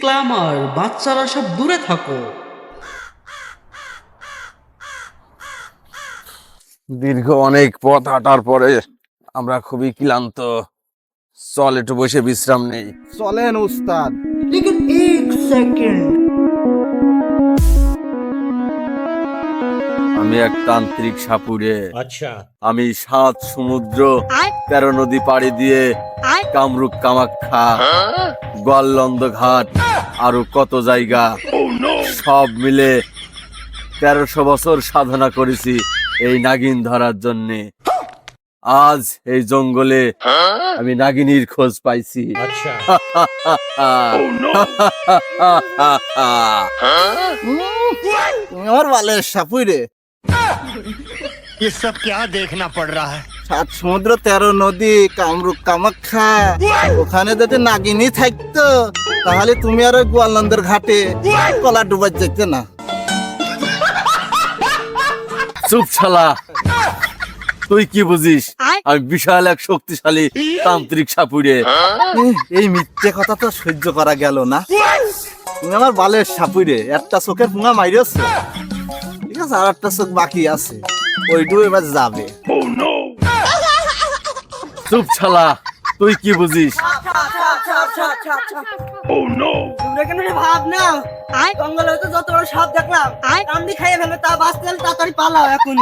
ক্লামার বাচ্চারা সব দূরে থাকো। দীর্ঘ অনেক পথ হাঁটার পরে আমরা খুবই ক্লান্ত। চল একটু বসে বিশ্রাম নেই। চলেন উস্তাদ। এক সেকেন্ড আমি এক তান্ত্রিক সাপুরে আচ্ছা। আমি সাত সমুদ্র তেরো নদী পাড়ি দিয়ে কামরূপ কামাখ্যা গোয়ালন্দ ঘাট আরও কত জায়গা। সব মিলে তেরোশো বছর সাধনা করেছি এই নাগিন ধরার জন্যে। আজ এই জঙ্গলে আমি নাগিনীর খোঁজ পাইছি। আচ্ছা। আমার বালের সাপুই রে ये सब क्या देखना पड़ रहा है সাত সমুদ্র তেরো নদী কামরূপ কামাখ্যা ওখানে যদি নাগিনী থাকতো তাহলে তুমি আর ওই গোয়ালন্দের ঘাটে কলা ডুবার যেতে না চুপ ছালা তুই কি বুঝিস আমি বিশাল এক শক্তিশালী তান্ত্রিক সাপুড়ে এহ, এই মিথ্যে কথা তো সহ্য করা গেল না তুমি আমার বালের সাপুই রে একটা চোখের পুঙা মাইরেছ ঠিক আছে আর একটা চোখ বাকি আছে। ওইটুকু এবার যাবে। oh, চুপ ছালা তুই কি বুঝিস? Oh, তাড়াতাড়ি এখন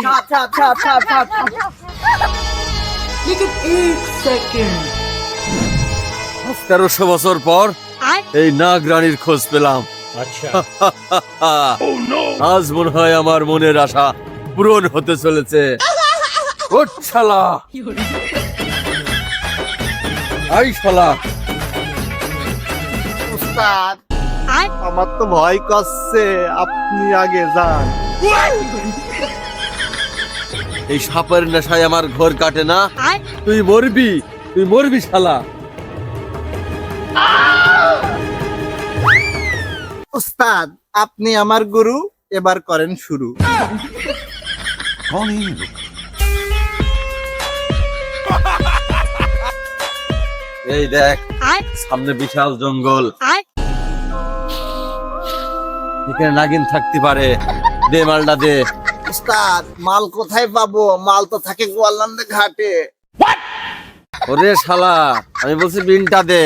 বছর পর এই নাগ রানীর খোঁজ পেলাম। আচ্ছা। আজ মনে হয় আমার মনের আশা পূরণ হতে চলেছে। আমার তো ভয় করছে আপনি আগে যান। এই সাপের নেশায় আমার ঘর কাটে না। তুই মরবি তুই মরবি শালা। উস্তাদ আপনি আমার গুরু এবার করেন শুরু। এই দেখ সামনে বিশাল জঙ্গল। এখানে নাগিন থাকতে পারে। দে মালটা দে। উস্তাদ মাল কোথায় পাবো? মাল তো থাকে গোয়ালন্দে ঘাটে। ওরে শালা আমি বলছি বিনটা দে।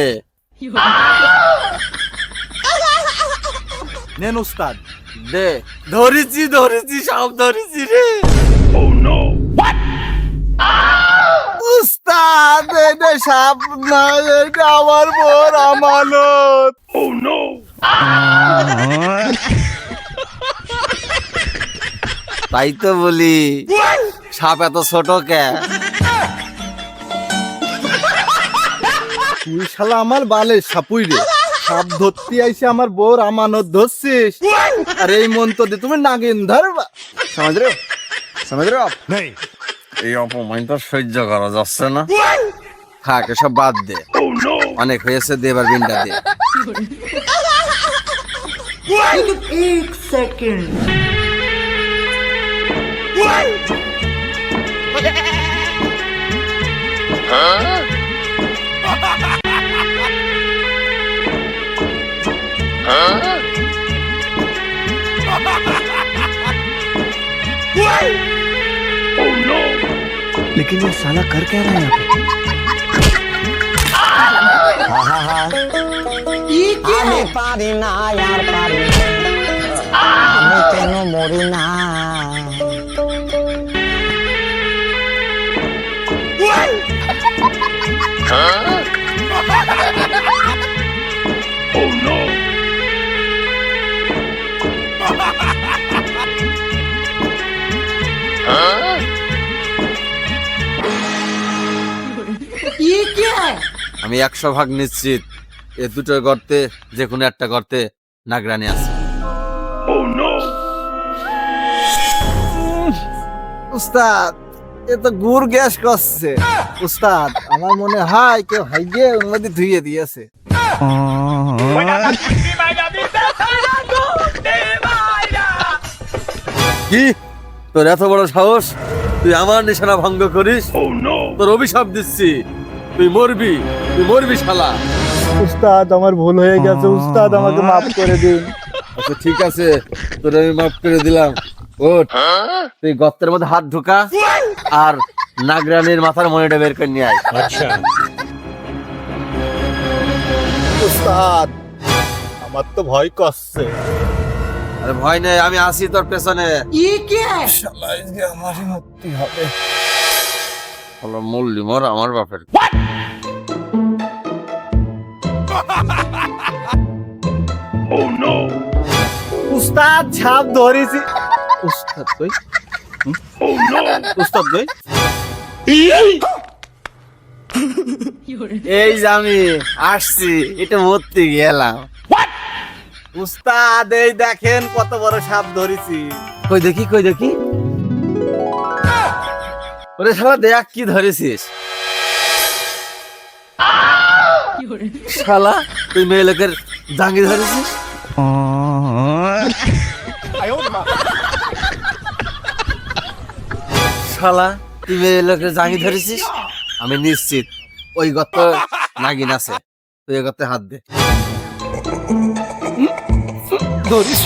নেন উস্তাদ দে। ধরেছি ধরেছি সব ধরেছি রে। উস্তাদ এটা সাপ না এটা আমার বোর আমানত। তাই তো বলি সাপ এত ছোট কে? তুই শালা আমার বালে সাপুই রে। সাপ ধরতে আইসে আমার বোর আমানত ধরছিস। আর এই মন্ত্র দিয়ে তুমি নাগিন ধরবা। সমাজ রে সমাজ রে এই অপমানটা সহ্য করা যাচ্ছে না। থাক এসব বাদ দে। অনেক হয়েছে দেবার বিনটা দে। সেকেন্ড। Huh? लेकिन ये साला कर क्या रहा है यहाँ पे हाँ हाँ। हाँ? पारी ना यार पारी। আমি একশো ভাগ নিশ্চিত এ দুটো গর্তে যে কোনো একটা গর্তে নাগরানি আছে। oh, উস্তাদ এ তো গুড় গ্যাস করছে। উস্তাদ আমার মনে হয় কেউ হাইগে উন্নতি ধুয়ে দিয়েছে। কি? তোর এত বড় সাহস? তুই আমার নিশানা ভঙ্গ করিস? Oh, তোর অভিশাপ দিচ্ছি। তুই মরবি তুই মরবি শালা। উস্তাদ আমার ভুল হয়ে গেছে উস্তাদ আমাকে মাফ করে দিন। আচ্ছা ঠিক আছে তোর আমি মাফ করে দিলাম। ওঠ তুই গর্তের মধ্যে হাত ঢোকা আর নাগরানের মাথার মনিটা বের করে নিয়ে আয়। আচ্ছা। উস্তাদ আমার তো ভয় করছে। আরে ভয় নেই আমি আসি তোর পেছনে। ই কে? শালা আজকে আমারই মরতে হবে। হলো মল্লি মর আমার বাপের। উস্তাদ ছাপ ধরেছি। উস্তাদ কই? উস্তাদ কই? এই যে আমি আসছি এটা মরতে গেলাম। উস্তাদ এই দেখেন কত বড় সাপ ধরেছি। কই দেখি কই দেখি? ওরে শালা, দেখ কি ধরেছিস। শালা, তুই মেয়ে লোকের জাঙ্গি ধরেছিস? শালা, তুই মেয়ে লোকের জাঙ্গি ধরেছিস? আমি নিশ্চিত, ওই গত নাগিন আছে। তুই ওই গতে হাত দে। ধরিস।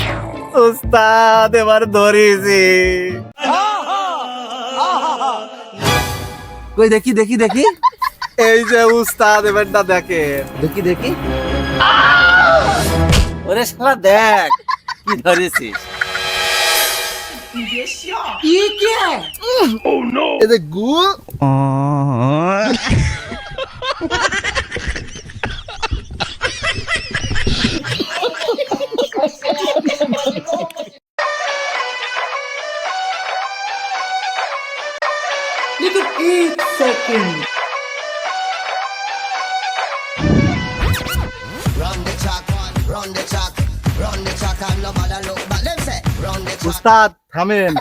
উস্তাদ এবার ধরেছি কই দেখি দেখি দেখি। এই যে উস্তাদ এবারটা দেখে দেখি দেখি। ওরে শালা দেখ কি ধরেছিস। কি? ও নো এ দে গু seconds. উস্তাদ থামেন।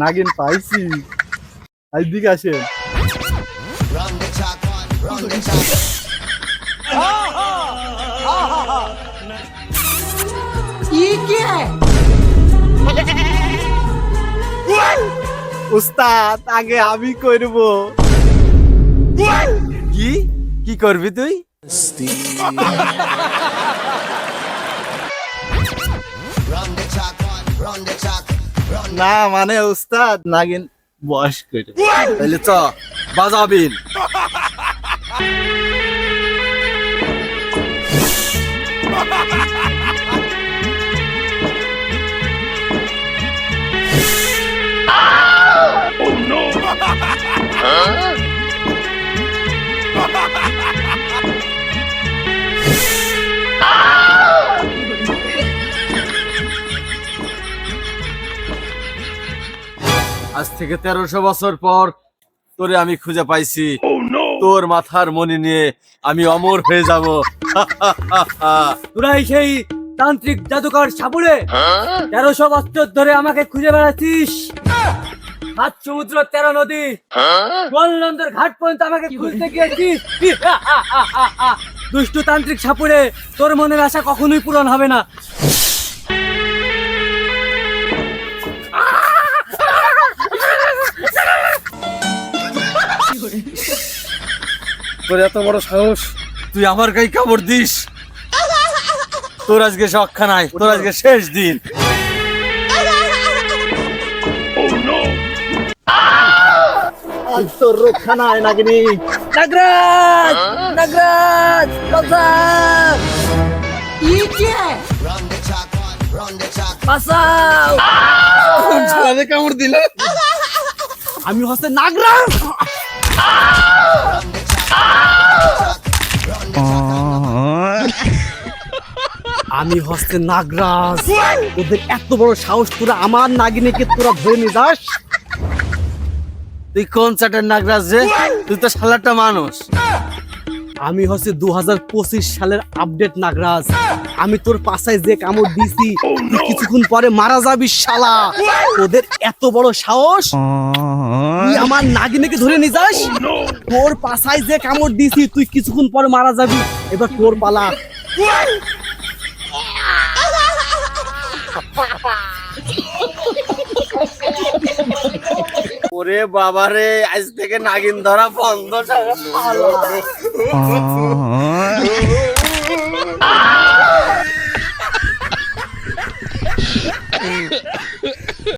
নাগিন পাইছি। আজ দিকে আসেন উস্তাদ আগে আমি করব। কি? কি করবি তুই? না মানে উস্তাদ নাগিন বয়স তাহলে বাজাবিন আজ থেকে তেরোশো বছর পর তোরে আমি খুঁজে পাইছি। তোর মাথার মনি নিয়ে আমি অমর হয়ে যাব। তোরাই সেই তান্ত্রিক জাদুকর সাপুড়ে তেরোশো বছর ধরে আমাকে খুঁজে বেড়াচ্ছিস। সাত সমুদ্র তেরো নদী। গোলনন্দর ঘাট পর্যন্ত আমাকে খুঁজতে গিয়েছিস। দুষ্টু তান্ত্রিক সাপুড়ে তোর মনের আশা কখনোই পূরণ হবে না। তোর এত বড় সাহস তুই আমার গায়ে কামড় দিস। তোর আজকে সক্ষা নাই তোর আজকে শেষ দিন। তোর রক্ষা নাই কামড় দিল। আমি হচ্ছে নাগরাজ। আমি হচ্ছে নাগরাজ। ওদের এত বড় সাহস, তোরা আমার নাগিনীকে তোরা ধরে নিয়ে যাস? তুই কোন চাটের নাগরাজ রে? তুই তো শালাটা মানুষ। আমি হচ্ছে দু হাজার পঁচিশ সালের আপডেট নাগরাজ। আমি তোর পাশায় যে কামড় দিছি তুই কিছুক্ষণ পরে মারা যাবি শালা। তোদের এত বড় সাহস? তুই আমার নাগিনীকে ধরে নিয়ে যাস? তোর পাশায় যে কামড় দিছি তুই কিছুক্ষণ পরে মারা যাবি। এবার তোর পালা। ওরে বাবারে আজ থেকে নাগিন ধরা বন্ধ 啊